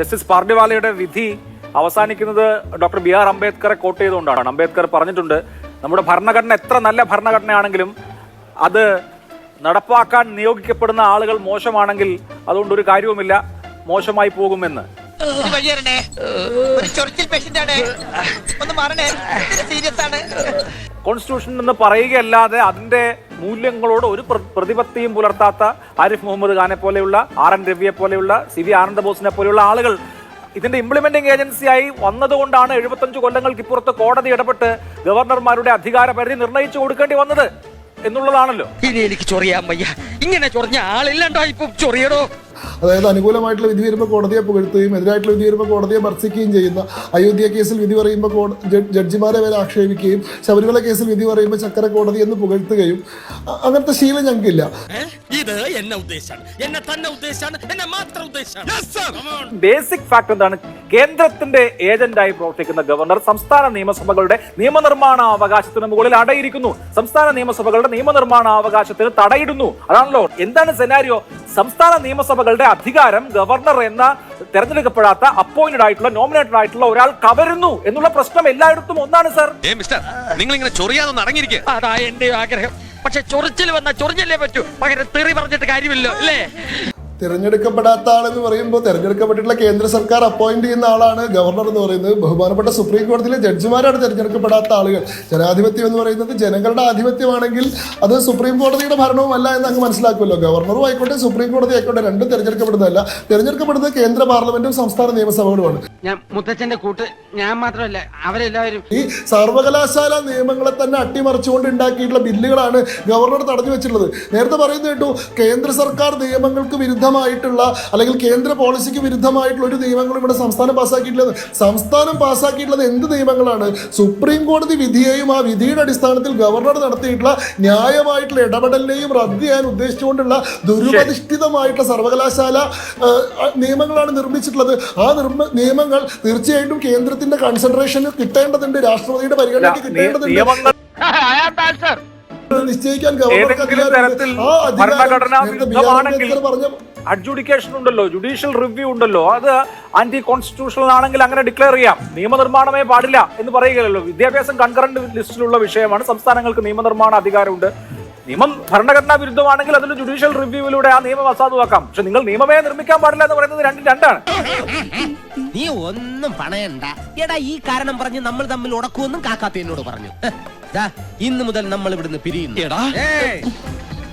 Justice പാർഡിവാലയുടെ വിധി അവസാനിക്കുന്നത് ഡോക്ടർ ബി ആർ അംബേദ്കറെ കോട്ട് ചെയ്തുകൊണ്ടാണ്. അംബേദ്കർ പറഞ്ഞിട്ടുണ്ട് നമ്മുടെ ഭരണഘടന എത്ര നല്ല ഭരണഘടനയാണെങ്കിലും അത് നടപ്പാക്കാൻ നിയോഗിക്കപ്പെടുന്ന ആളുകൾ മോശമാണെങ്കിൽ അതുകൊണ്ട് ഒരു കാര്യവുമില്ല മോശമായി പോകുമെന്ന്. ഒന്ന് സീരിയസ് ആണ്. കോൺസ്റ്റിറ്റ്യൂഷൻ എന്ന് പറയുകയല്ലാതെ അതിന്റെ മൂല്യങ്ങളോട് ഒരു പ്ര- പ്രതിപത്തിയും പുലർത്താത്ത ആരിഫ് മുഹമ്മദ് ഖാനെ പോലെയുള്ള ആർ എൻ രവിയെ പോലെയുള്ള സി വി ആനന്ദബോസിനെ പോലെയുള്ള ആളുകൾ ഇതിന്റെ ഇംപ്ലിമെന്റിംഗ് ഏജൻസിയായി വന്നതുകൊണ്ടാണ് എഴുപത്തഞ്ച് കൊല്ലങ്ങൾക്ക് ഇപ്പുറത്ത് കോടതി ഇടപെട്ട് ഗവർണർമാരുടെ അധികാര പരിധി നിർണയിച്ചു കൊടുക്കേണ്ടി വന്നത് എന്നുള്ളതാണല്ലോ. ഇനി എനിക്ക് ചൊറിയാൻ വയ്യ. ഇങ്ങനെ ചൊറിഞ്ഞ ആളില്ലണ്ടോ ഇപ്പൊ ചൊറിയടോ അതായത് അനുകൂലമായിട്ടുള്ള വിധി വരുമ്പോൾ കോടതിയെ പുകഴ്ത്തുകയും എതിരായിട്ടുള്ള വിധി വരുമ്പോൾ കോടതിയെ ഭർസിക്കുകയും ചെയ്യുന്ന അയോധ്യ കേസിൽ വിധി പറയുമ്പോൾ കോ- ജഡ്ജിമാരെ വരെ ആക്ഷേപിക്കുകയും ശബരിമല കേസിൽ വിധി പറയുമ്പോൾ ചക്കര കോടതി എന്ന് പുകഴ്ത്തുകയും അങ്ങനത്തെ ശീലം ഞങ്ങൾക്കില്ല. ഇത് എന്നെ ഉദ്ദേശാണ്. എന്നെ തന്നെ ഉദ്ദേശാണ്. എന്നെ മാത്രം ഉദ്ദേശാണ്. ബേസിക് ഫാക്ട് എന്താണ്? കേന്ദ്രത്തിന്റെ ഏജന്റായി പ്രവർത്തിക്കുന്ന ഗവർണർ സംസ്ഥാന നിയമസഭകളുടെ നിയമനിർമ്മാണ അവകാശത്തിന് മുകളിൽ അടയിരിക്കുന്നു. സംസ്ഥാന നിയമസഭകളുടെ നിയമനിർമ്മാണ അവകാശത്തിന് തടയിടുന്നു. അതാണല്ലോ എന്താണ് സെനാരിയോ സംസ്ഥാന നിയമസഭകളുടെ അധികാരം ഗവർണർ എന്ന തെരഞ്ഞെടുക്കപ്പെടാത്ത അപ്പോയിന്റഡ് ആയിട്ടുള്ള നോമിനേറ്റഡ് ആയിട്ടുള്ള ഒരാൾ കവരുന്നു എന്നുള്ള പ്രശ്നം എല്ലായിടത്തും ഒന്നാണ് സർ ഏ മിസ്റ്റർ നിങ്ങൾ ഇങ്ങനെ ചൊറിയാതൊന്ന് അടങ്ങിയിരിക്കുക അതാ എന്റെ ആഗ്രഹം. പക്ഷെ ചൊറിച്ചിൽ വന്ന ചൊറിഞ്ഞല്ലേ പറ്റൂ? പകരം തെറി പറഞ്ഞിട്ട് കാര്യമില്ലോ അല്ലേ? തിരഞ്ഞെടുക്കപ്പെടാത്ത ആളെന്ന് പറയുമ്പോൾ തിരഞ്ഞെടുക്കപ്പെട്ടിട്ടുള്ള കേന്ദ്ര സർക്കാർ അപ്പോയിന്റ് ചെയ്യുന്ന ആളാണ് ഗവർണർ എന്ന് പറയുന്നത്. ബഹുമാനപ്പെട്ട സുപ്രീം കോടതിയിലെ ജഡ്ജിമാരാണ് തിരഞ്ഞെടുക്കപ്പെടാത്ത ആളുകൾ. ജനാധിപത്യം എന്ന് പറയുന്നത് ജനങ്ങളുടെ ആധിപത്യമാണെങ്കിൽ അത് സുപ്രീം കോടതിയുടെ ഭരണവും അല്ല എന്ന് അങ്ങ് മനസ്സിലാക്കുമല്ലോ. ഗവർണറും ആയിക്കോട്ടെ സുപ്രീം കോടതി ആയിക്കോട്ടെ രണ്ടും തിരഞ്ഞെടുക്കപ്പെടുന്നതല്ല. തിരഞ്ഞെടുക്കപ്പെടുന്നത് കേന്ദ്ര പാർലമെന്റും സംസ്ഥാന നിയമസഭകളുമാണ്. ഞാൻ മുത്തച്ഛന്റെ കൂട്ട് ഞാൻ മാത്രമല്ല അവരെല്ലാവരും ഈ സർവകലാശാല നിയമങ്ങളെ തന്നെ അട്ടിമറിച്ചുകൊണ്ട് ഉണ്ടാക്കിയിട്ടുള്ള ബില്ലുകളാണ് ഗവർണർ തടഞ്ഞു വെച്ചിട്ടുള്ളത്. നേരത്തെ പറയുന്നത് കേട്ടു കേന്ദ്ര സർക്കാർ നിയമങ്ങൾക്ക് വിരുദ്ധമായിട്ടുള്ള അല്ലെങ്കിൽ കേന്ദ്ര പോളിസിക്ക് വിരുദ്ധമായിട്ടുള്ള ഒരു നിയമങ്ങളും ഇവിടെ സംസ്ഥാനം പാസ്സാക്കിയിട്ടുള്ളത് സംസ്ഥാനം പാസ്സാക്കിയിട്ടുള്ളത് എന്ത് നിയമങ്ങളാണ്? സുപ്രീം കോടതി വിധിയെയും ആ വിധിയുടെ അടിസ്ഥാനത്തിൽ ഗവർണർ നടത്തിയിട്ടുള്ള ന്യായമായിട്ടുള്ള ഇടപെടലിനെയും റദ്ദ് ചെയ്യാൻ ഉദ്ദേശിച്ചുകൊണ്ടുള്ള ദുരുപതിഷ്ഠിതമായിട്ടുള്ള സർവകലാശാല നിയമങ്ങളാണ് നിർമ്മിച്ചിട്ടുള്ളത്. ആ നിർമ്മ നിയമങ്ങൾ തീർച്ചയായിട്ടും കേന്ദ്രത്തിന്റെ കൺസിഡറേഷന് കിട്ടേണ്ടതുണ്ട് രാഷ്ട്രപതിയുടെ പരിഗണനയ്ക്ക് കിട്ടേണ്ടതുണ്ട്. നിശ്ചയിക്കാൻ ഗവർണർക്ക് അഡ്ജുഡിക്കേഷൻ ഉണ്ടല്ലോ ജുഡീഷ്യൽ റിവ്യൂ ഉണ്ടല്ലോ. അത് ആന്റി കോൺസ്റ്റിറ്റ്യൂഷണൽ ആണെങ്കിൽ അങ്ങനെ ഡിക്ലെയർ ചെയ്യാം. നിയമനിർമ്മാണമേ പാടില്ല എന്ന് പറയുകയല്ലോ വിദ്യാഭ്യാസം കൺകറന്റ് ലിസ്റ്റിലുള്ള വിഷയമാണ്. സംസ്ഥാനങ്ങൾക്ക് നിയമനിർമ്മാണ അധികാരമുണ്ട്. നിയമം ഭരണഘടനാ വിരുദ്ധമാണെങ്കിൽ അതിൽ ജുഡീഷ്യൽ റിവ്യൂവിലൂടെ ആ നിയമം അസാധുവാക്കാം പക്ഷെ നിങ്ങൾ നിയമമേ നിർമ്മിക്കാൻ പാടില്ല എന്ന് പറയുന്നത് രണ്ടും രണ്ടാണ്. നീ ഒന്നും പണയണ്ട. എടാ ഈ കാരണം പറഞ്ഞ് നമ്മൾ തമ്മിൽ ഉടക്കുമെന്നും കാക്കാത്ത എന്നോട് പറഞ്ഞു ഇന്ന് മുതൽ നമ്മൾ ഇവിടുന്ന് പിരിയുന്നു.